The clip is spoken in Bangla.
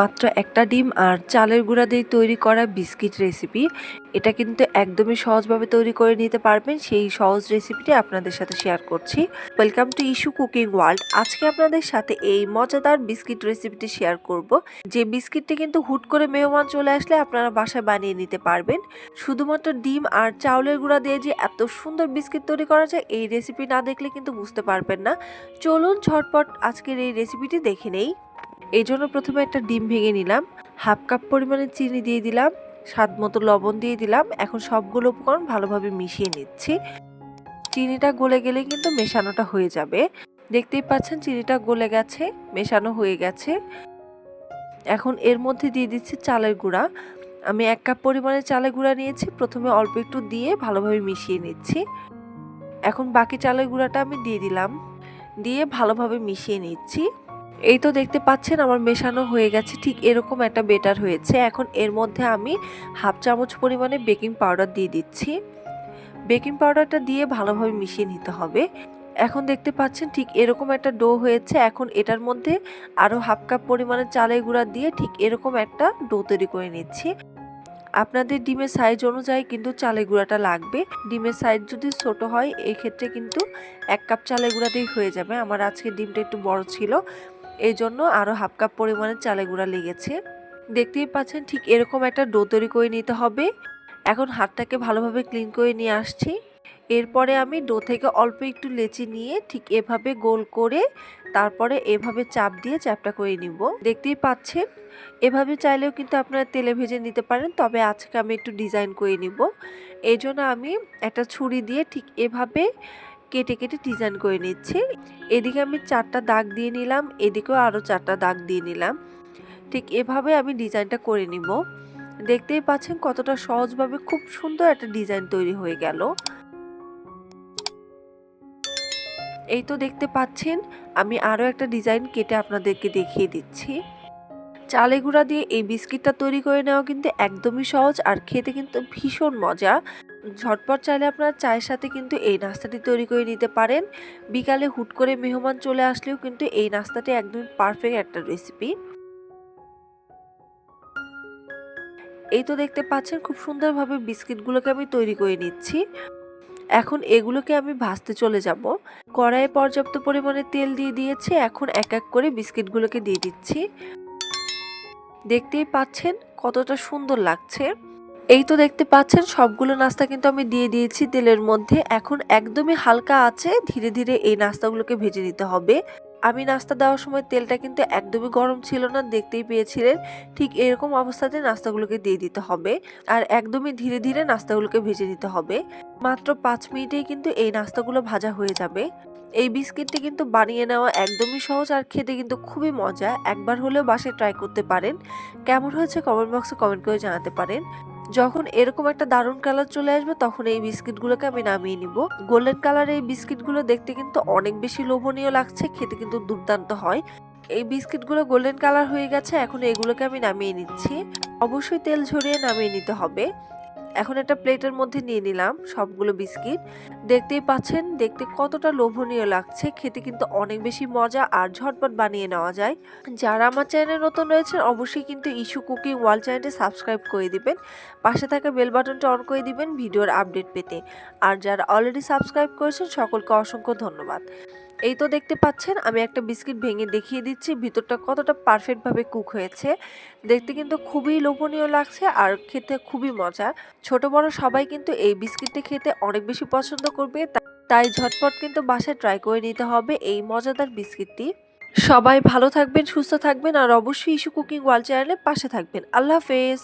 মাত্র একটা ডিম আর চালের গুঁড়া দিয়ে তৈরি করা বিস্কিট রেসিপি এটা কিন্তু একদমই সহজভাবে তৈরি করে নিতে পারবেন। সেই সহজ রেসিপিটি আপনাদের সাথে শেয়ার করছি। Welcome to issue cooking world আজকে আপনাদের সাথে এই মজাদার বিস্কিট রেসিপিটি শেয়ার করব। যে বিস্কিটটি কিন্তু হুট করে মেহমান চলে আসলে আপনারা বাসায় বানিয়ে নিতে পারবেন। শুধুমাত্র ডিম আর চাউলের গুঁড়া দিয়ে যে এত সুন্দর বিস্কিট তৈরি করা যায়, এই রেসিপি না দেখলে কিন্তু বুঝতে পারবেন না। চলুন ঝটপট আজকের এই রেসিপিটি দেখে নেই। এই জন্য প্রথমে একটা ডিম ভেঙে নিলাম, হাফ কাপ পরিমাণে চিনি দিয়ে দিলাম, স্বাদ মতো লবণ দিয়ে দিলাম, এখন সবগুলো উপকরণ ভালোভাবে মিশিয়ে নিচ্ছি। চিনিটা গলে গেলে কিন্তু মেশানোটা হয়ে যাবে। দেখতেই পাচ্ছেন চিনিটা গলে গেছে, মেশানো হয়ে গেছে। এখন এর মধ্যে দিয়ে দিচ্ছি চালের গুঁড়া। আমি এক কাপ পরিমাণে চালের গুঁড়া নিয়েছি, প্রথমে অল্প একটু দিয়ে ভালোভাবে মিশিয়ে নিচ্ছি। এখন বাকি চালের গুঁড়াটা আমি দিয়ে দিলাম। দিয়ে ভালোভাবে মিশিয়ে নিচ্ছি। এই তো দেখতে পাচ্ছেন আমার মেশানো হয়ে গেছে, ঠিক এরকম একটা বেটার হয়েছে। এখন এর মধ্যে আমি হাফ চামচ পরিমাণে বেকিং পাউডার দিয়ে দিচ্ছি। বেকিং পাউডারটা দিয়ে ভালোভাবে মিশিয়ে নিতে হবে। এখন দেখতে পাচ্ছেন ঠিক এরকম একটা ডো হয়েছে। এখন এটার মধ্যে আরও হাফ কাপ পরিমাণে চালের গুঁড়া দিয়ে ঠিক এরকম একটা ডো তৈরি করে নিচ্ছি। আপনাদের ডিমের সাইজ অনুযায়ী কিন্তু চালের গুঁড়াটা লাগবে। ডিমের সাইজ যদি ছোট হয় এই ক্ষেত্রে কিন্তু এক কাপ চালের গুঁড়া দিয়ে হয়ে যাবে। আমার আজকে ডিমটা একটু বড় ছিল। এই জন্য আরও হাফ কাপ পরিমাণে চালের গুঁড়া লেগেছে। দেখতেই পাচ্ছেন ঠিক এরকম একটা ডো তৈরি করে নিতে হবে। এখন হাতটাকে ভালোভাবে ক্লিন করে নিয়ে আসছি। এরপরে আমি ডো থেকে অল্প একটু লেচি নিয়ে ঠিক এভাবে গোল করে তারপরে এভাবে চাপ দিয়ে চ্যাপটা করে নিব। দেখতেই পাচ্ছেন, এভাবে চাইলেও কিন্তু আপনারা তেলে ভেজে নিতে পারেন, তবে আজকে আমি একটু ডিজাইন করে নিব। এই জন্য আমি একটা ছুরি দিয়ে ঠিক এভাবে কেটে কেটে ডিজাইন করে নিচ্ছি। এদিকে আমি চারটা দাগ দিয়ে নিলাম, এদিকেও আরও চারটা দাগ দিয়ে নিলাম। ঠিক এভাবে আমি ডিজাইনটা করে নিব। দেখতেই পাচ্ছেন কতটা সহজভাবে খুব সুন্দর একটা ডিজাইন তৈরি হয়ে গেল। এই তো দেখতে পাচ্ছেন, আমি আরও একটা ডিজাইন কেটে আপনাদেরকে দেখিয়ে দিচ্ছি। চালে গুঁড়া দিয়ে এই বিস্কিটটা তৈরি করে নেওয়া কিন্তু একদমই সহজ আর খেতে কিন্তু ভীষণ মজা। ঝটপট চাইলে আপনারা চায়ের সাথে কিন্তু এই নাস্তাটি তৈরি করে নিতে পারেন। বিকালে হুট করে মেহমান চলে আসলেও কিন্তু এই নাস্তাটি একদমই পারফেক্ট একটা রেসিপি এই তো দেখতে পাচ্ছেন খুব সুন্দরভাবে বিস্কিটগুলোকে আমি তৈরি করে নিচ্ছি। এখন এগুলোকে আমি ভাজতে চলে যাব। কড়াইয়ে পর্যাপ্ত পরিমাণে তেল দিয়ে দিয়েছি। এখন এক এক করে বিস্কিটগুলোকে দিয়ে দিচ্ছি। দেখতেই পাচ্ছেন কতটা সুন্দর লাগছে। এই তো দেখতে পাচ্ছেন সবগুলো নাস্তা কিন্তু আমি দিয়ে দিয়েছি তেলের মধ্যে। এখন একদমই হালকা আছে, ধীরে ধীরে এই নাস্তাগুলোকে ভেজে নিতে হবে। আমি নাস্তা দেওয়ার সময় তেলটা কিন্তু একদমই গরম ছিল না, দেখতেই পেয়েছিলেন ঠিক এরকম অবস্থাতে নাস্তাগুলোকে দিয়ে দিতে হবে আর একদমই ধীরে ধীরে নাস্তাগুলোকে ভেজে নিতে হবে। মাত্র পাঁচ মিনিটেই কিন্তু এই নাস্তাগুলো ভাজা হয়ে যাবে। এই বিস্কিটটি কিন্তু বানিয়ে নেওয়া একদমই সহজ আর খেতে কিন্তু খুবই মজা। একবার হলেও বাসায় ট্রাই করতে পারেন। কেমন হয়েছে কমেন্ট বক্সে কমেন্ট করে জানাতে পারেন। যখন এরকম একটা দারুণ কালার চলে আসবে, তখন এই বিস্কিটগুলোকে আমি নামিয়ে নিব। গোল্ডেন কালার এই বিস্কিটগুলো দেখতে কিন্তু অনেক বেশি লোভনীয় লাগছে, খেতে কিন্তু দুর্দান্ত হয়। এই বিস্কিটগুলো গোল্ডেন কালার হয়ে গেছে, এখন এগুলোকে আমি নামিয়ে নিচ্ছি। অবশ্যই তেল ঝরিয়ে নামিয়ে নিতে হবে। এখন একটা প্লেটের মধ্যে নিয়ে নিলাম সবগুলো বিস্কিট। দেখতেই পাচ্ছেন, দেখতে কতটা লোভনীয় লাগছে। খেতে কিন্তু অনেক বেশি মজা আর ঝটপট বানিয়ে নেওয়া যায়। যারা আমার চ্যানেলে নতুন রয়েছেন, অবশ্যই কিন্তু ইস্যু কুকিং ওয়াল চ্যানেলটি সাবস্ক্রাইব করে দিবেন। পাশে থাকা বেল বাটনটা অন করে দিবেন ভিডিওর আপডেট পেতে। আর যারা অলরেডি সাবস্ক্রাইব করেছেন, সকলকে অসংখ্য ধন্যবাদ। এই তো দেখতে পাচ্ছেন, আমি একটা বিস্কিট ভেঙে দেখিয়ে দিচ্ছি। ভিতরটা কতটা পারফেক্টভাবে কুক হয়েছে। দেখতে কিন্তু খুবই লোভনীয় লাগছে আর খেতে খুবই মজা ছোট বড় সবাই কিন্তু এই বিস্কিটটি খেতে অনেক বেশি পছন্দ করবে তাই ঝটপট কিন্তু বাসায় ট্রাই করে নিতে হবে এই মজাদার বিস্কিটটি। সবাই ভালো থাকবেন, সুস্থ থাকবেন আর অবশ্যই ইস্যু কুকিং ওয়াল চ্যানেলে পাশে থাকবেন। আল্লাহ হাফেজ।